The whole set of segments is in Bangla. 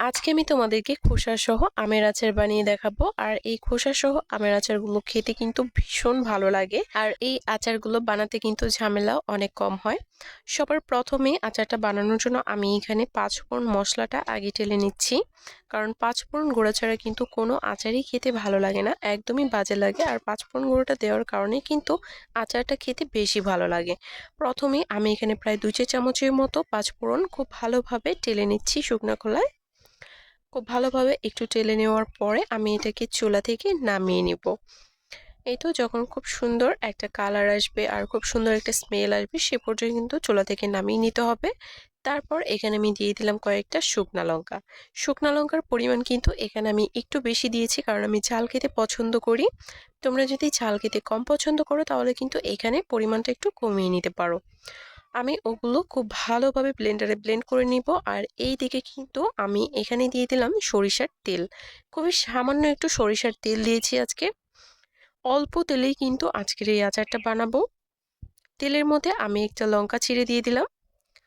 আজকে আমি তোমাদেরকে খোসা সহ আমের আচার বানিয়ে দেখাবো। আর এই খোসা সহ আমের আচারগুলো খেতে কিন্তু ভীষণ ভালো লাগে। আর এই আচারগুলো বানাতে কিন্তু ঝামেলাও অনেক কম হয়। সবার প্রথমে আচারটা বানানোর জন্য আমি এখানে পাঁচ পাঁচফোড়ন মশলাটা আগে টেলে নিচ্ছি। কারণ পাঁচ পাঁচফোড়ন গুঁড়া ছাড়া কিন্তু কোনো আচারই খেতে ভালো লাগে না, একদমই বাজে লাগে। আর পাঁচ পাঁচফোড়ন গুঁড়োটা দেওয়ার কারণে কিন্তু আচারটা খেতে বেশি ভালো লাগে। প্রথমে আমি এখানে প্রায় দুই চা চামচের মতো পাঁচ পাঁচফোড়ন খুব ভালোভাবে টেলে নিচ্ছি শুকনো খোলায়। খুব ভালোভাবে একটু টেলে নেওয়ার পরে আমি এটাকে চুলা থেকে নামিয়ে নিব। এই তো যখন খুব সুন্দর একটা কালার আসবে আর খুব সুন্দর একটা স্মেল আসবে সে পর্যন্ত কিন্তু চুলা থেকে নামিয়ে নিতে হবে। তারপর এখানে আমি দিয়ে দিলাম কয়েকটা শুকনা লঙ্কা। শুকনা লঙ্কার পরিমাণ কিন্তু এখানে আমি একটু বেশি দিয়েছি কারণ আমি ঝাল খেতে পছন্দ করি। তোমরা যদি ঝাল খেতে কম পছন্দ করো তাহলে কিন্তু এখানে পরিমাণটা একটু কমিয়ে নিতে পারো। আমি ওগুলো খুব ভালোভাবে ব্লেন্ডারে ব্লেন্ড করে নিব। আর এই দিকে কিন্তু আমি এখানে দিয়ে দিলাম সরিষার তেল। খুবই সামান্য একটু সরিষার তেল দিয়েছি আজকে। অল্প তেলেই কিন্তু আজকের এই আচারটা বানাবো। তেলের মধ্যে আমি একটা লঙ্কা ছিঁড়ে দিয়ে দিলাম।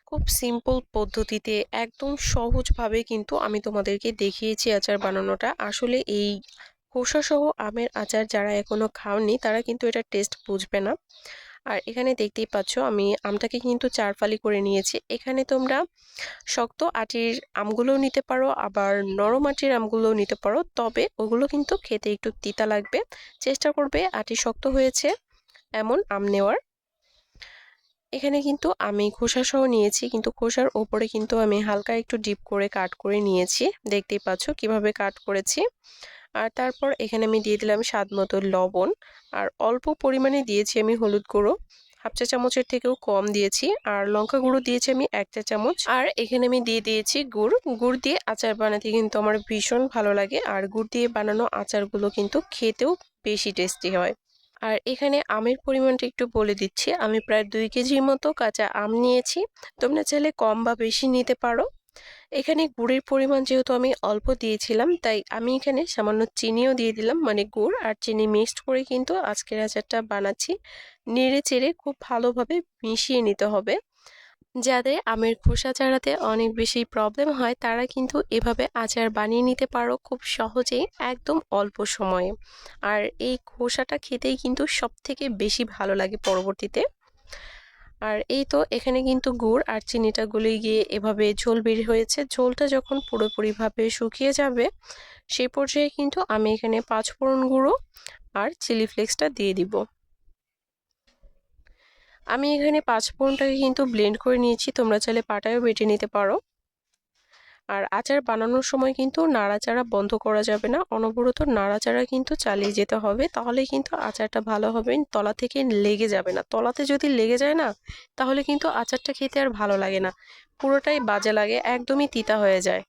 খুব সিম্পল পদ্ধতিতে একদম সহজভাবে কিন্তু আমি তোমাদেরকে দেখিয়েছি আচার বানানোটা। আসলে এই খোসা সহ আমের আচার যারা এখনও খাওনি, তারা কিন্তু এটা টেস্ট বুঝবে না। আর এখানে দেখতেই পাচ্ছ আমি আমটাকে কিন্তু চার ফালি করে নিয়েছি। এখানে তোমরা শক্ত আটির আমগুলোও নিতে পারো, আবার নরম আটির আমগুলোও নিতে পারো, তবে ওগুলো কিন্তু খেতে একটু তিতা লাগবে। চেষ্টা করবে আটি শক্ত হয়েছে এমন আম নেওয়ার। এখানে কিন্তু আমি খোসা সহ নিয়েছি, কিন্তু খোসার ওপরে কিন্তু আমি হালকা একটু ডিপ করে কাট করে নিয়েছি। দেখতেই পাচ্ছ কীভাবে কাট করেছি। আর তারপর এখানে আমি দিয়ে দিলাম স্বাদ মতো লবণ। আর অল্প পরিমাণে দিয়েছি আমি হলুদ গুঁড়ো। হাফ চা চামচের থেকেও কম দিয়েছি। আর লঙ্কা গুঁড়ো দিয়েছি আমি এক চা চামচ। আর এখানে আমি দিয়ে দিয়েছি গুড়। গুড় দিয়ে আচার বানাতে কিন্তু আমার ভীষণ ভালো লাগে। আর গুড় দিয়ে বানানো আচারগুলো কিন্তু খেতেও বেশি টেস্টি হয়। আর এখানে আমের পরিমাণটা একটু বলে দিচ্ছি। আমি প্রায় দুই কেজির মতো কাঁচা আম নিয়েছি। তোমরা চাইলে কম বা বেশি নিতে পারো। এখানে গুড়ের পরিমাণ যেহেতু আমি অল্প দিয়েছিলাম, তাই আমি এখানে সামান্য চিনিও দিয়ে দিলাম মানে গুড় আর চিনি মিক্সড করে কিন্তু আজকের আচারটা বানাচ্ছি। নেড়ে চেড়ে খুব ভালোভাবে মিশিয়ে নিতে হবে। যাদের আমের খোসা ছাড়াতে অনেক বেশি প্রবলেম হয়, তারা কিন্তু এভাবে আচার বানিয়ে নিতে পারো খুব সহজেই, একদম অল্প সময়ে। আর এই খোসাটা খেতেই কিন্তু সব থেকে বেশি ভালো লাগে পরবর্তীতে। আর এই তো এখানে কিন্তু গুড় আর চিনিটা গুলি গিয়ে এভাবে ঝোল বের হয়েছে। ঝোলটা যখন পুরোপুরিভাবে শুকিয়ে যাবে সেই পর্যায়ে কিন্তু আমি এখানে পাঁচ ফোড়ন গুঁড়ো আর চিলি ফ্লেক্সটা দিয়ে দিব। আমি এখানে পাঁচ ফোড়নটাকে কিন্তু ব্লেন্ড করে নিয়েছি। তোমরা চাইলে পাটায়ও বেটে নিতে পারো। আর আচার বানানোর সময় কিন্তু নাড়াচাড়া বন্ধ করা যাবে না। অনবরত নাড়াচাড়া কিন্তু চালিয়ে যেতে হবে, তাহলে কিন্তু আচারটা ভালো হবে, তলা থেকে লেগে যাবে না। তলাতে যদি লেগে যায় না, তাহলে কিন্তু আচারটা খেতে আর ভালো লাগে না। পুরোটাই বাজে লাগে, একদমই তিতা হয়ে যায়।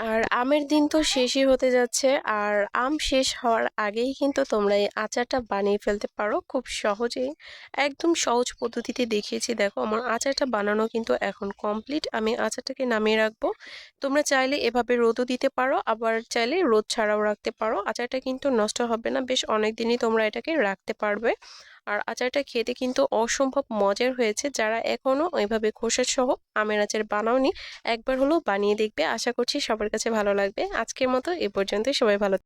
আর আমের দিন তো শেষই হতে যাচ্ছে, আর আম শেষ হওয়ার আগেই কিন্তু তোমরা এই আচারটা বানিয়ে ফেলতে পারো খুব সহজেই। একদম সহজ পদ্ধতিতে দেখিয়েছি, দেখো আমার আচারটা বানানো কিন্তু এখন কমপ্লিট আমি আচারটাকে নামিয়ে রাখব। তোমরা চাইলে এভাবে রোদও দিতে পারো, আবার চাইলে রোদ ছাড়াও রাখতে পারো। আচারটা কিন্তু নষ্ট হবে না, বেশ অনেক দিনই তোমরা এটাকে রাখতে পারবে। আর আচারটা খেতে কিন্তু অসম্ভব মজার হয়েছে, যারা এখনও ওইভাবে খোসা সহ আমের আচার বানাওনি, একবার হলেও বানিয়ে দেখবে। আশা করছি সবার কাছে ভালো লাগবে। আজকের মতো এ পর্যন্তই। সবাই ভালো